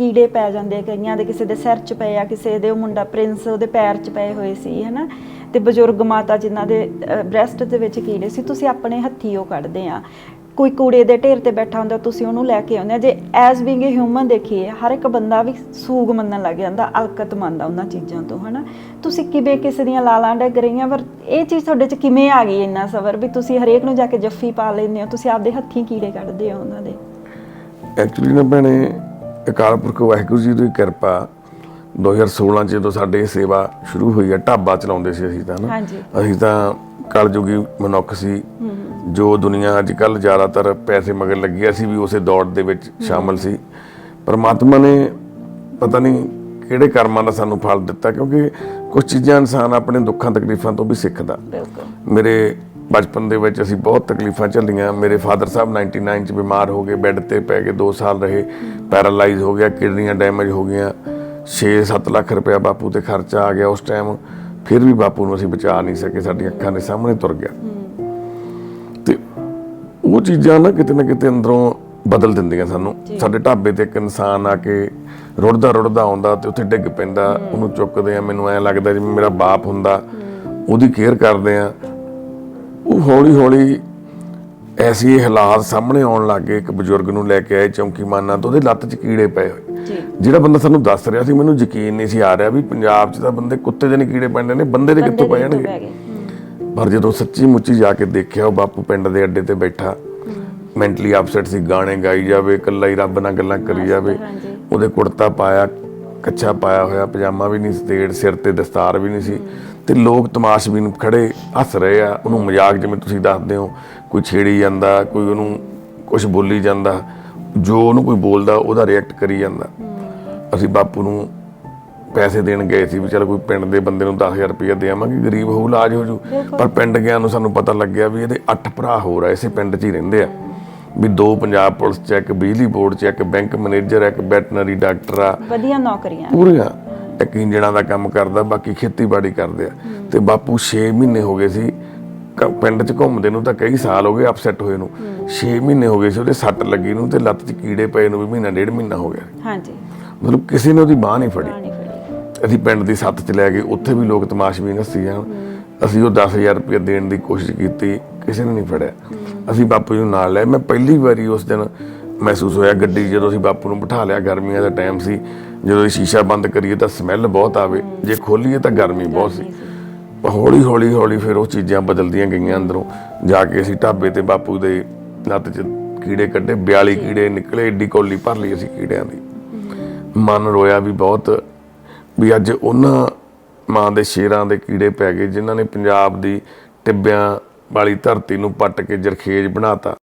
ਕੀੜੇ ਪੈ ਜਾਂਦੇ ਆ ਕਈਆਂ ਦੇ, ਕਿਸੇ ਦੇ ਸਿਰ 'ਚ ਪਏ ਆ, ਕਿਸੇ ਦੇ ਉਹ ਮੁੰਡਾ ਪ੍ਰਿੰਸ ਉਹਦੇ ਪੈਰ 'ਚ ਪਏ ਹੋਏ ਸੀ, ਹਨਾ? ਤੇ ਬਜ਼ੁਰਗ ਮਾਤਾ ਜਿਨ੍ਹਾਂ ਦੇ ਬ੍ਰੈਸਟ ਦੇ ਵਿੱਚ ਕੀੜੇ ਸੀ, ਤੁਸੀਂ ਆਪਣੇ ਹੱਥੀ ਉਹ ਕੱਢਦੇ ਆ। ਕੋਈ ਕੂੜੇ ਦੇ ਢੇਰ ਤੇ ਬੈਠਾ ਹੁੰਦਾ, ਤੁਸੀਂ ਉਹਨੂੰ ਲੈ ਕੇ ਆਉਂਦੇ ਆ। ਜੇ ਐਜ਼ ਬੀਇੰਗ ਅ ਹਿਊਮਨ ਦੇਖੀਏ, ਹਰ ਇੱਕ ਬੰਦਾ ਵੀ ਸੂਗ ਮੰਨਣ ਲੱਗ ਜਾਂਦਾ, ਅਲਕਤ ਮੰਨਦਾ ਉਹਨਾਂ ਚੀਜ਼ਾਂ ਤੋਂ, ਹਨਾ? ਤੁਸੀਂ ਕਿਵੇਂ ਕਿਸੇ ਦੀਆਂ ਲਾਲਾਂ ਡਿੱਗ ਰਹੀਆਂ, ਪਰ ਇਹ ਚੀਜ਼ ਤੁਹਾਡੇ 'ਚ ਕਿਵੇਂ ਆ ਗਈ ਇੰਨਾ ਸਬਰ? ਵੀ ਤੁਸੀਂ ਹਰੇਕ ਨੂੰ ਜਾ ਕੇ ਜੱਫੀ ਪਾ ਲੈਂਦੇ ਹੋ, ਤੁਸੀਂ ਆਪਦੇ ਹੱਥੀਂ ਕੀੜੇ ਕੱਢਦੇ ਹੋ ਉਹਨਾਂ ਦੇ। ਐਕਚੁਅਲੀ ਨਾ ਭੈਣੇ ਅਕਾਲ ਪੁਰਖ ਵਾਹਿਗੁਰੂ ਜੀ ਦੀ ਕਿਰਪਾ 2016 ਚ ਜਦੋਂ ਸਾਡੇ ਸੇਵਾ ਸ਼ੁਰੂ ਹੋਈ ਹੈ ਢਾਬਾ ਚਲਾਉਂਦੇ ਸੀ ਅਸੀਂ ਤਾਂ ਨਾ। ਅਸੀਂ ਤਾਂ ਕਲਯੁਗੀ ਮਨੁੱਖ ਸੀ ਜੋ ਦੁਨੀਆ ਅੱਜ ਕੱਲ ਜ਼ਿਆਦਾਤਰ ਪੈਸੇ ਮਗਰ ਲੱਗੀ ਅਸੀਂ ਵੀ ਉਸੇ ਦੌੜ ਦੇ ਵਿੱਚ ਸ਼ਾਮਲ ਸੀ। ਪਰਮਾਤਮਾ ਨੇ ਪਤਾ ਨਹੀਂ ਕਿਹੜੇ ਕਰਮਾਂ ਦਾ ਸਾਨੂੰ ਫਲ ਦਿੱਤਾ ਕਿਉਂਕਿ ਕੁਝ ਚੀਜ਼ਾਂ ਇਨਸਾਨ ਆਪਣੇ ਦੁੱਖਾਂ ਤਕਲੀਫਾਂ ਤੋਂ ਵੀ ਸਿੱਖਦਾ। ਬਿਲਕੁਲ। ਮੇਰੇ ਬਚਪਨ ਦੇ ਵਿੱਚ ਅਸੀਂ ਬਹੁਤ ਤਕਲੀਫਾਂ ਝੱਲੀਆਂ। ਮੇਰੇ ਫਾਦਰ ਸਾਹਿਬ 99 ਚ ਬਿਮਾਰ ਹੋ ਗਏ ਬੈੱਡ ਤੇ ਪੈ ਕੇ 2 ਸਾਲ ਰਹੇ। ਪੈਰਾਲਾਈਜ਼ ਹੋ ਗਿਆ ਕਿਡਨੀਆਂ ਡੈਮੇਜ ਹੋ ਗਈਆਂ। 6-7 ਲੱਖ ਰੁਪਇਆ ਬਾਪੂ ਤੇ ਖਰਚਾ ਆ ਗਿਆ ਉਸ ਟਾਈਮ ਫਿਰ ਵੀ ਬਾਪੂ ਨੂੰ ਅਸੀਂ ਬਚਾ ਨਹੀਂ ਸਕੇ ਸਾਡੀਆਂ ਅੱਖਾਂ ਦੇ ਸਾਹਮਣੇ ਤੁਰ ਗਿਆ। ਤੇ ਉਹ ਚੀਜ਼ਾਂ ਨਾ ਕਿਤੇ ਨਾ ਕਿਤੇ ਅੰਦਰੋਂ ਬਦਲ ਦਿੰਦੀਆਂ ਸਾਨੂੰ। ਸਾਡੇ ਢਾਬੇ ਤੇ ਇੱਕ ਇਨਸਾਨ ਆ ਕੇ ਰੁੜਦਾ ਰੁੜਦਾ ਆਉਂਦਾ ਤੇ ਉੱਥੇ ਡਿੱਗ ਪੈਂਦਾ ਉਹਨੂੰ ਚੁੱਕਦੇ ਆ ਮੈਨੂੰ ਐ ਲੱਗਦਾ ਜਿਵੇਂ ਮੇਰਾ ਬਾਪ ਹੁੰਦਾ। ਉਹਦੀ ਕੇਅਰ ਕਰਦੇ ਆ। ਹੌਲੀ ਹੌਲੀ ਐਸੀ ਹਾਲਾਤ ਸਾਹਮਣੇ ਆਉਣ ਲੱਗੇ ਇੱਕ ਬਜ਼ੁਰਗ ਨੂੰ ਲੈ ਕੇ ਆਏ ਚੌਂਕੀ ਮਾਨਾ ਤੋਂ ਉਹਦੇ ਲੱਤ 'ਚ ਕੀੜੇ ਪਏ ਹੋਏ। ਜਿਹੜਾ ਬੰਦਾ ਸਾਨੂੰ ਦੱਸ ਰਿਹਾ ਸੀ ਮੈਨੂੰ ਯਕੀਨ ਨਹੀਂ ਸੀ ਆ ਰਿਹਾ ਵੀ ਪੰਜਾਬ 'ਚ ਤਾਂ ਬੰਦੇ ਕੁੱਤੇ ਦੇ ਨਹੀਂ ਕੀੜੇ ਪੈਂਦੇ ਨੇ ਬੰਦੇ ਦੇ ਕਿੱਥੋਂ ਪੈ ਜਾਣਗੇ? ਪਰ ਜਦੋਂ ਸੱਚੀ ਮੁੱਚੀ ਜਾ ਕੇ ਦੇਖਿਆ ਉਹ ਬਾਪੂ ਪਿੰਡ ਦੇ ਅੱਡੇ ਤੇ ਬੈਠਾ। ਮੈਂਟਲੀ ਅਪਸੈਟ ਸੀ ਗਾਣੇ ਗਾਈ ਜਾਵੇ ਇਕੱਲਾ ਹੀ ਰੱਬ ਨਾਲ ਗੱਲਾਂ ਕਰੀ ਜਾਵੇ। ਉਹਦੇ ਕੁੜਤਾ ਪਾਇਆ ਕੱਛਾ ਪਾਇਆ ਹੋਇਆ ਪਜਾਮਾ ਵੀ ਨਹੀਂ ਸਤੇੜ ਸਿਰ ਤੇ ਦਸਤਾਰ ਵੀ ਨਹੀਂ ਸੀ। ਤੇ ਲੋਕ ਤਮਾਸ਼ਬੀਨ ਖੜੇ ਹੱਸ ਰਹੇ ਆ ਉਹਨੂੰ ਮਜ਼ਾਕ ਜਿਵੇਂ ਤੁਸੀਂ ਦੱਸਦੇ ਹੋ ਕੋਈ ਛੇੜੀ ਜਾਂਦਾ ਕੋਈ ਉਹਨੂੰ ਕੁਝ ਬੋਲੀ ਜਾਂਦਾ ਜੋ ਉਹਨੂੰ ਕੋਈ ਬੋਲਦਾ ਉਹਦਾ ਰਿਐਕਟ ਕਰੀ ਜਾਂਦਾ। ਅਸੀਂ ਬਾਪੂ ਨੂੰ ਪੈਸੇ ਦੇਣ ਗਏ ਸੀ ਵੀ ਚਲ ਕੋਈ ਪਿੰਡ ਦੇ ਬੰਦੇ ਨੂੰ 10000 ਰੁਪਏ ਦੇਵਾਂਗੇ ਗਰੀਬ ਹੋਊ ਇਲਾਜ ਹੋ ਜੂ। ਪਰ ਪਿੰਡ ਗਿਆ ਨੂੰ ਸਾਨੂੰ ਪਤਾ ਲੱਗਿਆ ਵੀ ਇਹਦੇ 8 ਭਰਾ ਹੋਰ ਆ ਇਸੇ ਪਿੰਡ 'ਚ ਹੀ ਰਹਿੰਦੇ ਆ। ਵੀ ਦੋ ਪੰਜਾਬ ਪੁਲਿਸ ਚ ਇੱਕ ਬਿਜਲੀ ਬੋਰਡ ਚ ਇੱਕ ਬੈਂਕ ਮੈਨੇਜਰ ਇੱਕ ਵੈਟਰਨਰੀ ਡਾਕਟਰ ਆ। ਵਧੀਆ ਨੌਕਰੀਆਂ। ਪੂਰੀਆਂ। ਇੱਕ ਇੰਜਣਾਂ ਦਾ ਕੰਮ ਕਰਦਾ ਬਾਕੀ ਖੇਤੀਬਾੜੀ ਕਰਦੇ ਆ। ਤੇ ਬਾਪੂ 6 ਮਹੀਨੇ ਹੋ ਗਏ ਸੀ ਪਿੰਡ 'ਚ ਘੁੰਮਦੇ ਨੂੰ ਤਾਂ ਕਈ ਸਾਲ ਹੋ ਗਏ ਅਪਸੈਟ ਹੋਏ ਨੂੰ। 6 ਮਹੀਨੇ ਹੋ ਗਏ ਸੀ ਉਹਦੇ ਸੱਟ ਲੱਗੀ ਨੂੰ ਤੇ ਲੱਤ 'ਚ ਕੀੜੇ ਪਏ ਨੂੰ ਵੀ ਮਹੀਨਾ ਡੇਢ ਮਹੀਨਾ ਹੋ ਗਿਆ। ਹਾਂਜੀ। ਮਤਲਬ ਕਿਸੇ ਨੇ ਉਹਦੀ ਬਾਹ ਨਹੀਂ ਫੜੀ। ਅਸੀਂ ਪਿੰਡ ਦੀ ਸੱਤ 'ਚ ਲੈ ਗਏ ਉੱਥੇ ਵੀ ਲੋਕ ਤਮਾਸ਼ਬੀਨ ਹੱਸੀ ਜਾਣ। ਅਸੀਂ ਉਹ 10000 ਰੁਪਏ ਦੇਣ ਦੀ ਕੋਸ਼ਿਸ਼ ਕੀਤੀ ਕਿਸੇ ਨੇ ਨਹੀਂ ਫੜਿਆ। ਅਸੀਂ ਬਾਪੂ ਜੀ ਨੂੰ ਨਾਲ ਲੈ ਮੈਂ ਪਹਿਲੀ ਵਾਰੀ ਉਸ ਦਿਨ ਮਹਿਸੂਸ ਹੋਇਆ ਗੱਡੀ ਜਦੋਂ ਅਸੀਂ ਬਾਪੂ ਨੂੰ ਬਿਠਾ ਲਿਆ, ਗਰਮੀਆਂ ਦਾ ਟਾਈਮ ਸੀ। ਜਦੋਂ ਇਹ ਸ਼ੀਸ਼ਾ ਬੰਦ ਕਰੀਏ ਤਾਂ ਸਮੈਲ ਬਹੁਤ ਆਵੇ। ਜੇ ਖੋਲੀਏ ਤਾਂ ਗਰਮੀ ਬਹੁਤ ਸੀ। ਹੌਲੀ ਹੌਲੀ ਹੌਲੀ ਫਿਰ ਉਹ ਚੀਜ਼ਾਂ ਬਦਲਦੀਆਂ ਗਈਆਂ ਅੰਦਰੋਂ। ਜਾ ਕੇ ਅਸੀਂ ਢਾਬੇ ਤੇ ਬਾਪੂ ਦੇ ਲੱਤ 'ਚ ਕੀੜੇ ਕੱਢੇ 42 ਕੀੜੇ ਨਿਕਲੇ, ਏਡੀ ਕੋਲੀ ਭਰ ਲਈ ਅਸੀਂ ਕੀੜਿਆਂ ਦੀ। ਮਨ ਰੋਇਆ ਵੀ ਬਹੁਤ ਵੀ ਅੱਜ ਉਹਨਾਂ ਮਾਂ ਦੇ ਸ਼ੇਰਾਂ ਦੇ ਕੀੜੇ ਪੈ ਗਏ, ਜਿਨ੍ਹਾਂ ਨੇ ਪੰਜਾਬ ਦੀ ਟਿੱਬਿਆਂ ਵਾਲੀ ਧਰਤੀ ਨੂੰ ਪੱਟ ਕੇ ਜਰਖੇਜ ਬਣਾਤਾ।